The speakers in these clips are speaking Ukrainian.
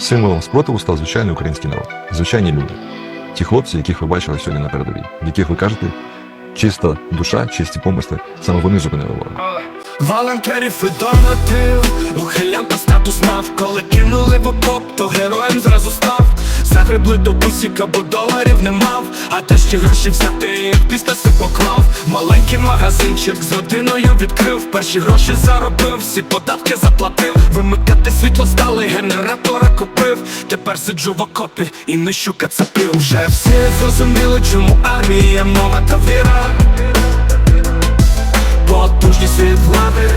Символом спротиву став звичайний український народ, звичайні люди. Ті хлопці, яких ви бачили сьогодні на передовій, яких ви кажете, чиста душа, чисті помисли, саме вони зупинили ворога. Волонтерів і донатив Ухилян та статус мав Коли кинули в окоп, то героєм зразу став Загребли до бусіка, бо доларів не мав. А те ще гроші взяти, як після си поклав. Маленький магазинчик з родиною відкрив. Перші гроші заробив, всі податки заплатив. Вимикати світло стали, генератора купив. Тепер сиджу в окопі і нищу кацапів Вже всі зрозуміли, чому армія, мова та віра Потужність від влади.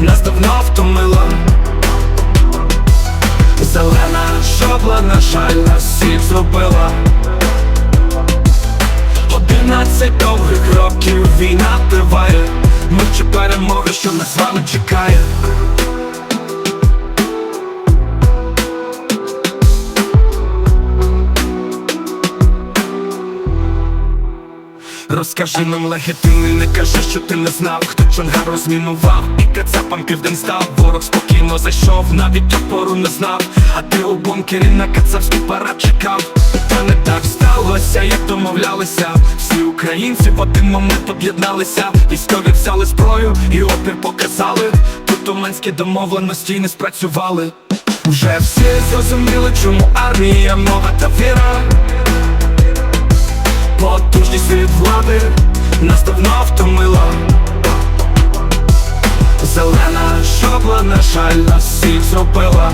Нас давно втомила на жаль, нас всіх зробила. Одинадцять довгих років війна триває. Ми чи перемоги, що нас з вами чекає Розкажи нам легітимний, не кажи, що ти не знав, хто чонгар розмінував. І кацапам південь став, ворог спокійно зайшов, навіть опору не знав, а ти у бункері на кацапський парад чекав. Та не так сталося, як домовлялися. Всі українці в один момент об'єдналися. Військові взяли зброю і опір показали. Тут уманські домовленості не спрацювали. Вже всі зрозуміли, чому армія, мова та віра Потужність від влади нас давно втомила. Зелена шобла, на жаль, нас всіх зробила.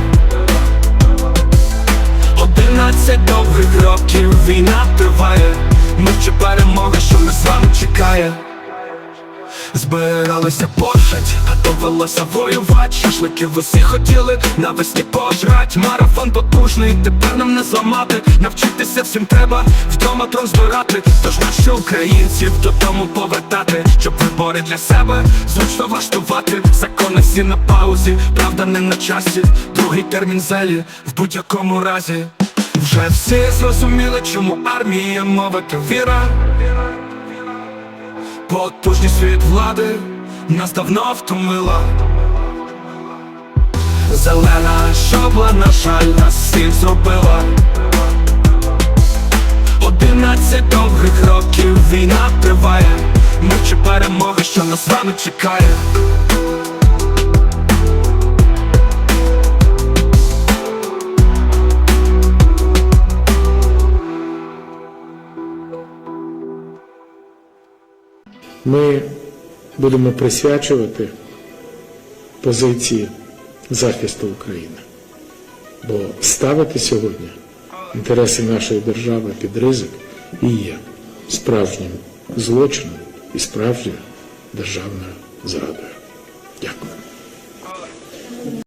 Одинадцять довгих років війна триває. Ми чи перемога, що нас з вами чекає Збиралися пошать, довелося воювати. Шашлики всі хотіли навесні пожрать. Марафон потужний, тепер нам не зламати. Навчитися всім треба, вдома трон збирати Тож наші українців додому повертати Щоб вибори для себе зручно влаштувати. Закони всі на паузі, правда не на часі. Другий термін зелі в будь-якому разі. Вже всі зрозуміли, чому армія, мова та віра Потужність від влади нас давно втомила. Зелена шобла, на жаль, нас всіх зробила. Одинадцять довгих років війна триває. Ми чи перемога, що нас вами чекає Ми будемо присвячувати позиції захисту України. Бо ставити сьогодні інтереси нашої держави під ризик і є справжнім злочином і справжньою державною зрадою. Дякую.